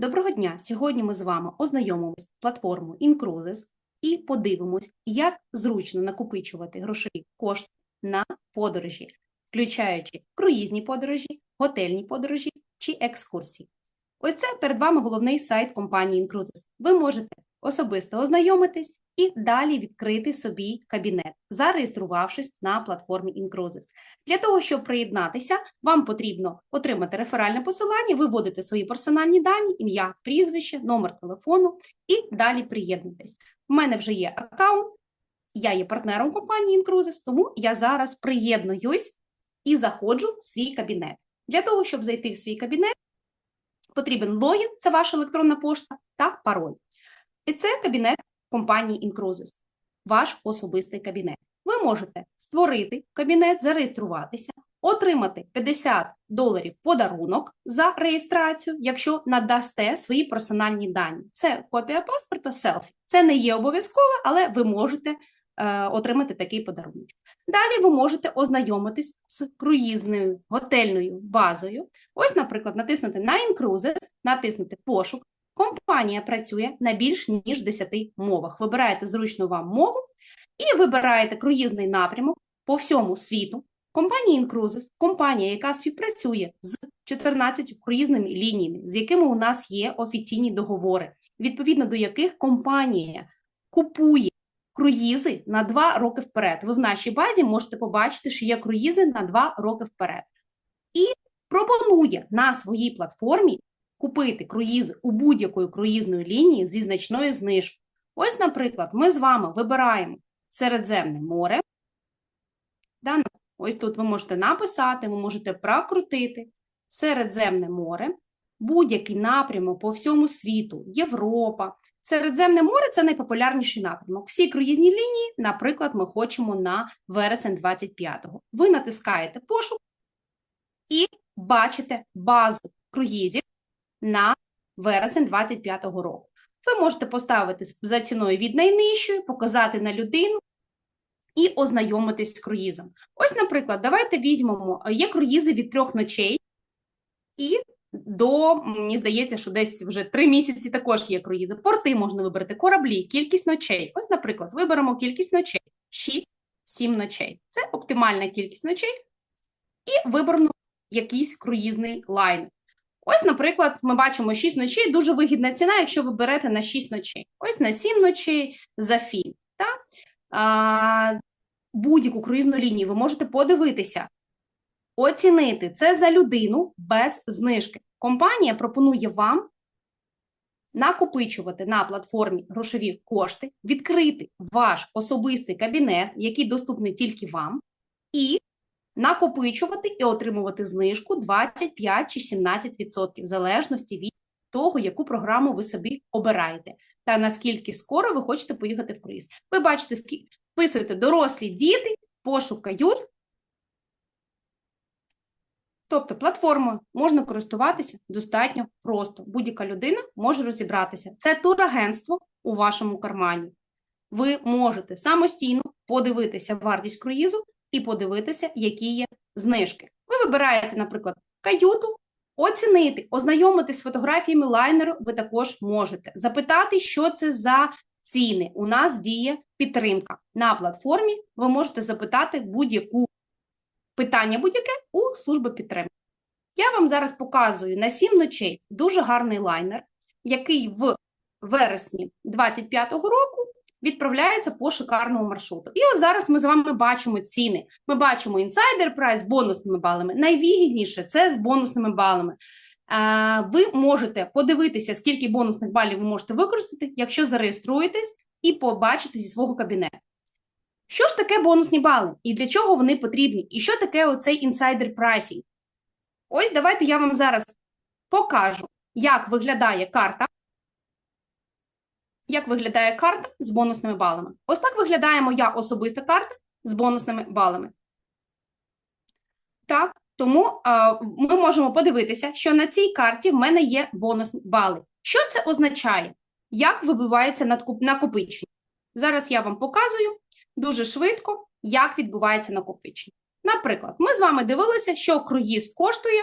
Доброго дня! Сьогодні ми з вами ознайомимося з платформою Incruises і подивимось, як зручно накопичувати грошові кошти на подорожі, включаючи круїзні подорожі, готельні подорожі чи екскурсії. Ось це перед вами головний сайт компанії Incruises. Ви можете особисто ознайомитись і далі відкрити собі кабінет, зареєструвавшись на платформі Incruises. Для того, щоб приєднатися, вам потрібно отримати реферальне посилання, ви вводите свої персональні дані, ім'я, прізвище, номер телефону і далі приєднуйтесь. У мене вже є аккаунт, я є партнером компанії Incruises, тому я зараз приєднуюсь і заходжу в свій кабінет. Для того, щоб зайти в свій кабінет, потрібен логін, це ваша електронна пошта, та пароль. І це кабінет компанії Incruises, ваш особистий кабінет. Ви можете створити кабінет, зареєструватися, отримати 50 доларів подарунок за реєстрацію, якщо надасте свої персональні дані. Це копія паспорта, селфі. Це не є обов'язково, але ви можете е, отримати такий подарунок. Далі ви можете ознайомитись з круїзною готельною базою. Ось, наприклад, натиснути на Incruises, натиснути пошук. Компанія працює на більш ніж 10 мовах. Вибираєте зручну вам мову і вибираєте круїзний напрямок по всьому світу. Компанія Incruises – компанія, яка співпрацює з 14 круїзними лініями, з якими у нас є офіційні договори, відповідно до яких компанія купує круїзи на 2 роки вперед. Ви в нашій базі можете побачити, що є круїзи на 2 роки вперед. І пропонує на своїй платформі купити круїзи у будь-якої круїзної лінії зі значною знижкою. Ось, наприклад, ми з вами вибираємо Середземне море. Да, ось тут ви можете написати, ви можете прокрутити Середземне море, будь-який напрямок по всьому світу, Європа. Середземне море це найпопулярніший напрямок. Всі круїзні лінії, наприклад, ми хочемо на вересень 25-го. Ви натискаєте пошук і бачите базу круїзів на вересень 25-го року. Ви можете поставити за ціною від найнижчої, показати на людину і ознайомитись з круїзом. Ось, наприклад, давайте візьмемо, є круїзи від трьох ночей, і до, мені здається, що десь вже три місяці також є круїзи. Порти можна вибрати, кораблі, кількість ночей. Ось, наприклад, виберемо кількість ночей 6-7 ночей. Це оптимальна кількість ночей, і виберемо якийсь круїзний лайн. Ось, наприклад, ми бачимо 6 ночей, дуже вигідна ціна, якщо ви берете на 6 ночей. Ось на 7 ночей за фільм. Будь-яку круїзну лінію ви можете подивитися, оцінити це за людину без знижки. Компанія пропонує вам накопичувати на платформі грошові кошти, відкрити ваш особистий кабінет, який доступний тільки вам, і накопичувати і отримувати знижку 25 чи 17%, в залежності від того, яку програму ви собі обираєте, та наскільки скоро ви хочете поїхати в круїз. Ви бачите, вписуєте дорослі діти, пошук кают. Тобто платформою можна користуватися достатньо просто. Будь-яка людина може розібратися. Це турагентство у вашому кармані. Ви можете самостійно подивитися вартість круїзу і подивитися, які є знижки. Ви вибираєте, наприклад, каюту, оцінити, ознайомитись з фотографіями лайнеру ви також можете. Запитати, що це за ціни. У нас діє підтримка. На платформі ви можете запитати будь-яку питання будь-яке у служби підтримки. Я вам зараз показую на 7 ночей дуже гарний лайнер, який в вересні 2025 року відправляється по шикарному маршруту. І ось зараз ми з вами бачимо ціни. Ми бачимо інсайдер прайс з бонусними балами. Найвигідніше це з бонусними балами. Ви можете подивитися, скільки бонусних балів ви можете використати, якщо зареєструєтесь і побачите зі свого кабінету. Що ж таке бонусні бали і для чого вони потрібні? І що таке оцей інсайдер прайсінг? Ось давайте я вам зараз покажу, як виглядає карта як виглядає карта з бонусними балами. Ось так виглядає моя особиста карта з бонусними балами. Так, тому а, ми можемо подивитися, що на цій карті в мене є бонусні бали. Що це означає? Як вибивається накопичення? Зараз я вам показую дуже швидко, як відбувається накопичення. Наприклад, ми з вами дивилися, що круїз коштує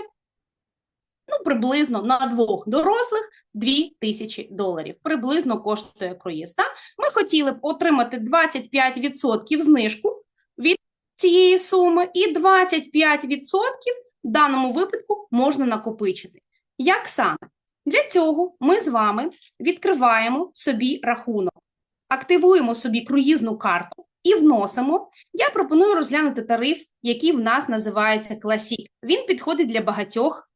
Ну, приблизно на двох дорослих 2000 доларів. Приблизно коштує круїз. Так? Ми хотіли б отримати 25% знижку від цієї суми, і 25% в даному випадку можна накопичити. Як саме? Для цього ми з вами відкриваємо собі рахунок, активуємо собі круїзну карту і вносимо. Я пропоную розглянути тариф, який в нас називається Classic. Він підходить для багатьох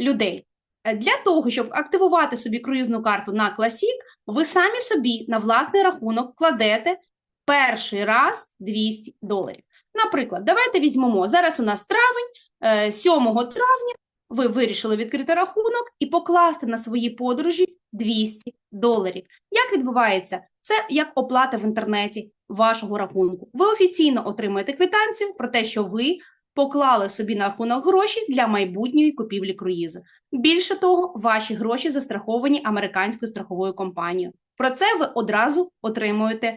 людей. Е, Для того, щоб активувати собі круїзну карту на Classic, ви самі собі на власний рахунок кладете перший раз 200 доларів. Наприклад, давайте візьмемо, зараз у нас травень, е, 7 травня ви вирішили відкрити рахунок і покласти на свої подорожі 200 доларів. Як відбувається? Це як оплата в інтернеті вашого рахунку. Ви офіційно отримуєте квитанцію про те, що ви поклали собі на рахунок гроші для майбутньої купівлі круїзу. Більше того, ваші гроші застраховані американською страховою компанією. Про це ви одразу отримуєте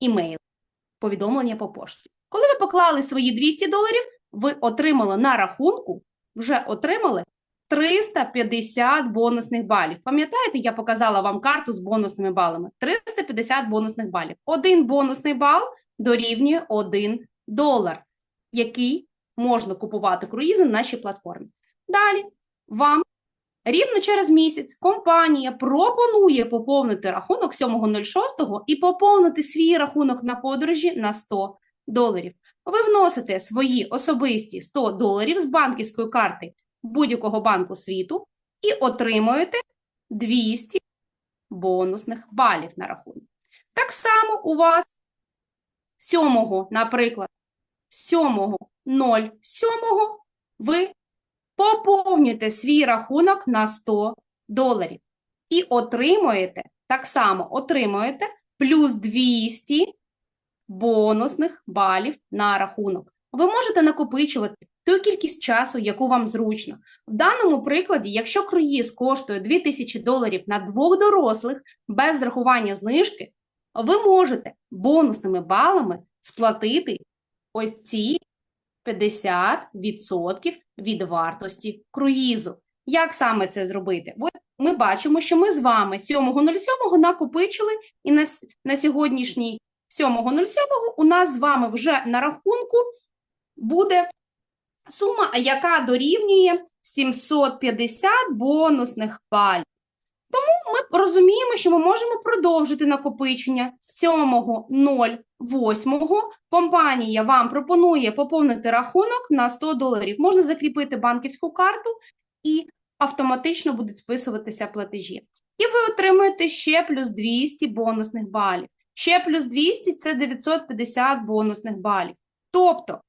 імейл, повідомлення по пошті. Коли ви поклали свої 200 доларів, ви отримали на рахунку, вже отримали 350 бонусних балів. Пам'ятаєте, я показала вам карту з бонусними балами. 350 бонусних балів. Один бонусний бал дорівнює 1 долар, який можна купувати круїзи на нашій платформі. Далі вам рівно через місяць компанія пропонує поповнити рахунок 7.06 і поповнити свій рахунок на подорожі на 100 доларів. Ви вносите свої особисті 100 доларів з банківської карти будь-якого банку світу і отримуєте 200 бонусних балів на рахунок. Так само у вас 7, наприклад, 7.07 ви поповнюєте свій рахунок на 100 доларів і отримуєте, так само отримуєте плюс 200 бонусних балів на рахунок. Ви можете накопичувати ту кількість часу, яку вам зручно. В даному прикладі, якщо круїз коштує 2000 доларів на двох дорослих без зрахування знижки, ви можете бонусними балами сплатити ось ці 50% від вартості круїзу. Як саме це зробити? От ми бачимо, що ми з вами 7.07 накопичили, і на, на сьогоднішній 7.07 у нас з вами вже на рахунку буде сума, яка дорівнює 750 бонусних балів. Тому ми розуміємо, що ми можемо продовжити накопичення з 7.08. Компанія вам пропонує поповнити рахунок на 100 доларів. Можна закріпити банківську карту і автоматично будуть списуватися платежі. І ви отримуєте ще плюс 200 бонусних балів. Ще плюс 200 – це 950 бонусних балів. Тобто,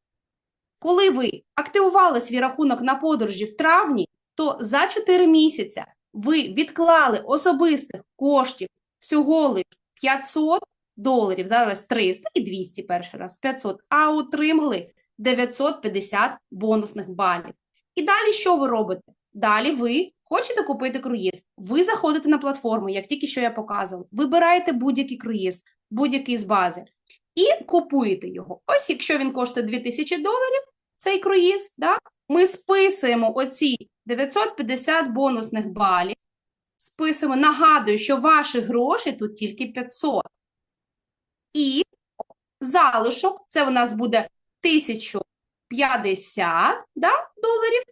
коли ви активували свій рахунок на подорожі в травні, то за 4 місяця ви відклали особистих коштів всього лише 500 доларів, зараз 300 і 200 перший раз, 500, а отримали 950 бонусних балів. І далі що ви робите? Далі ви хочете купити круїз, ви заходите на платформу, як тільки що я показувала, вибираєте будь-який круїз, будь-який з бази, і купуєте його. Ось якщо він коштує 2000 доларів, цей круїз, да, ми списуємо оці 950 бонусних балів, списуємо, нагадую, що ваших грошей тут тільки 500. І залишок, це у нас буде 1050 да, доларів,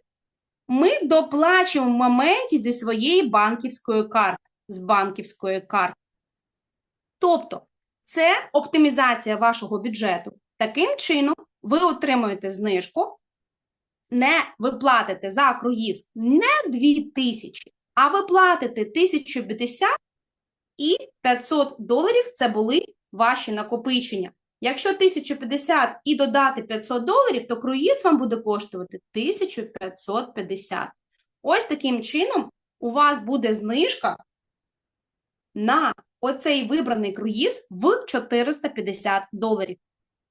ми доплачуємо в моменті зі своєї банківської карти, з банківської карти. Тобто, це оптимізація вашого бюджету. Таким чином, ви отримуєте знижку, не ви платите за круїз не 2000, а ви платите 1050 і 500 доларів це були ваші накопичення. Якщо 1050 і додати 500 доларів, то круїз вам буде коштувати 1550. Ось таким чином у вас буде знижка на оцей вибраний круїз в 450 доларів.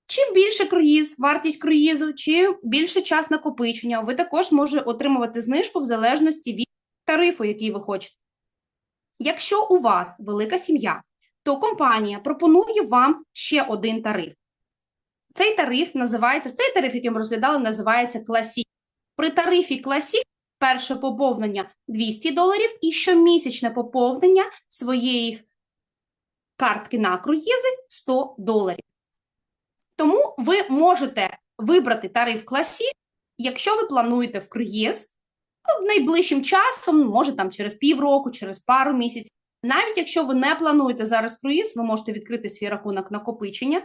Чим більше круїз, вартість круїзу, чим більше час накопичення, ви також можете отримувати знижку в залежності від тарифу, який ви хочете. Якщо у вас велика сім'я, то компанія пропонує вам ще один тариф. Цей тариф називається, цей тариф, який ми розглядали, називається Classic. При тарифі Classic перше поповнення 200 доларів і щомісячне поповнення своєї картки на круїзи 100 доларів. Тому ви можете вибрати тариф класі, якщо ви плануєте в круїз ну, найближчим часом, може там через півроку, через пару місяців. Навіть якщо ви не плануєте зараз круїз, ви можете відкрити свій рахунок накопичення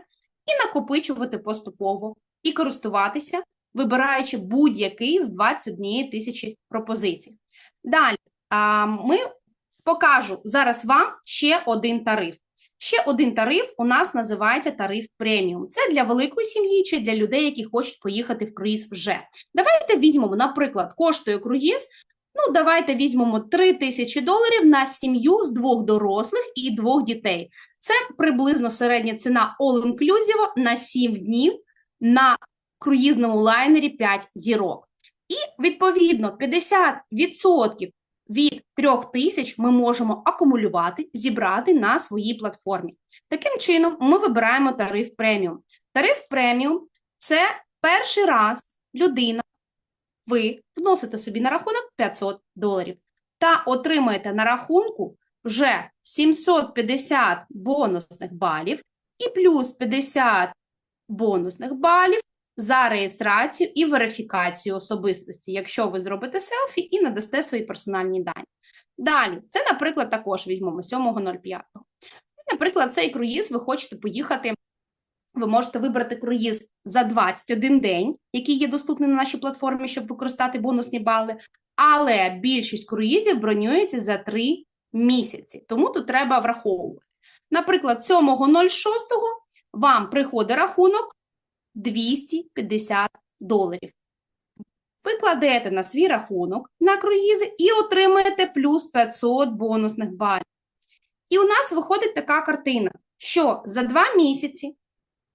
і накопичувати поступово, і користуватися, вибираючи будь-який з 21 тисячі пропозицій. Далі ми покажу зараз вам ще один тариф. Ще один тариф у нас називається тариф преміум. Це для великої сім'ї чи для людей, які хочуть поїхати в круїз вже. Давайте візьмемо, наприклад, коштує круїз. Ну, давайте візьмемо 3 тисячі доларів на сім'ю з двох дорослих і двох дітей. Це приблизно середня ціна all-inclusive на 7 днів на круїзному лайнері 5 зірок. І відповідно 50% від 3 тисяч ми можемо акумулювати, зібрати на своїй платформі. Таким чином, ми вибираємо тариф преміум. Тариф преміум це перший раз людина, ви вносите собі на рахунок 500 доларів та отримаєте на рахунку вже 750 бонусних балів і плюс 50 бонусних балів за реєстрацію і верифікацію особистості, якщо ви зробите селфі і надасте свої персональні дані. Далі, це, наприклад, також візьмемо 7.05. Наприклад, цей круїз ви хочете поїхати. Ви можете вибрати круїз за 21 день, який є доступний на нашій платформі, щоб використати бонусні бали. Але більшість круїзів бронюється за 3 місяці. Тому тут треба враховувати. Наприклад, 7.06 вам приходить рахунок 250 доларів. Ви кладете на свій рахунок на круїзи і отримаєте плюс 500 бонусних балів. І у нас виходить така картина, що за 2 місяці,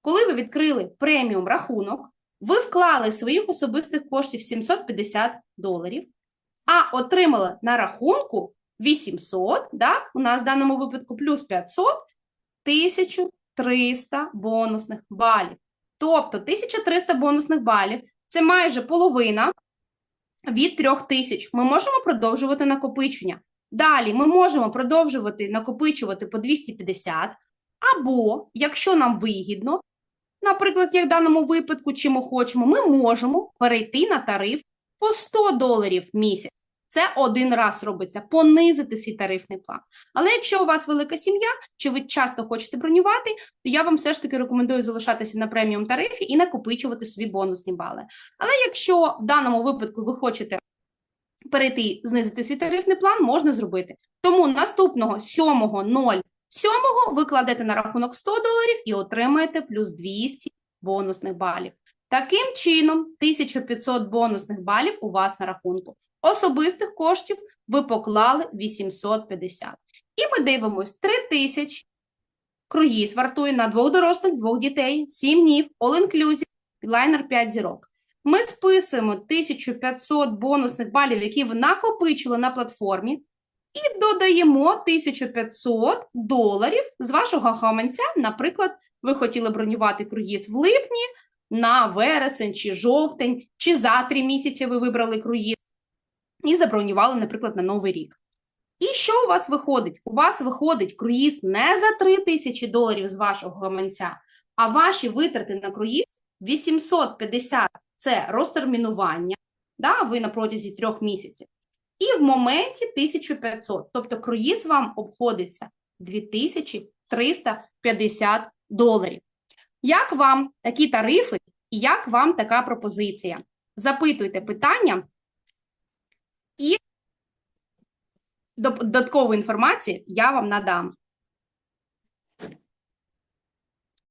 коли ви відкрили преміум рахунок, ви вклали своїх особистих коштів 750 доларів, а отримали на рахунку 800, да, у нас в даному випадку плюс 500, 1300 бонусних балів. Тобто 1300 бонусних балів це майже половина від 3000. Ми можемо продовжувати накопичення. Далі ми можемо продовжувати накопичувати по 250, або, якщо нам вигідно, наприклад, як в даному випадку, чи ми хочемо, ми можемо перейти на тариф по 100 доларів в місяць. Це один раз робиться, понизити свій тарифний план. Але якщо у вас велика сім'я, чи ви часто хочете бронювати, то я вам все ж таки рекомендую залишатися на преміум тарифі і накопичувати собі бонусні бали. Але якщо в даному випадку ви хочете перейти, знизити свій тарифний план, можна зробити. Тому наступного 7.07 ви кладете на рахунок 100 доларів і отримаєте плюс 200 бонусних балів. Таким чином, 1500 бонусних балів у вас на рахунку. Особистих коштів ви поклали 850. І ми дивимось 3000. Круїз вартує на двох дорослих, двох дітей, 7 днів, all-inclusive, лайнер 5 зірок. Ми списуємо 1500 бонусних балів, які ви накопичили на платформі, і додаємо 1500 доларів з вашого гаманця. Наприклад, ви хотіли бронювати круїз в липні на вересень чи жовтень, чи за 3 місяці ви вибрали круїз і забронювали, наприклад, на Новий рік. І що у вас виходить? У вас виходить круїз не за 3 тисячі доларів з вашого гаманця, а ваші витрати на круїз 850 це розтермінування, да, ви на протязі трьох місяців. І в моменті 1500. Тобто круїз вам обходиться 2350 доларів. Як вам такі тарифи і як вам така пропозиція? Запитуйте питання і додаткову інформацію я вам надам.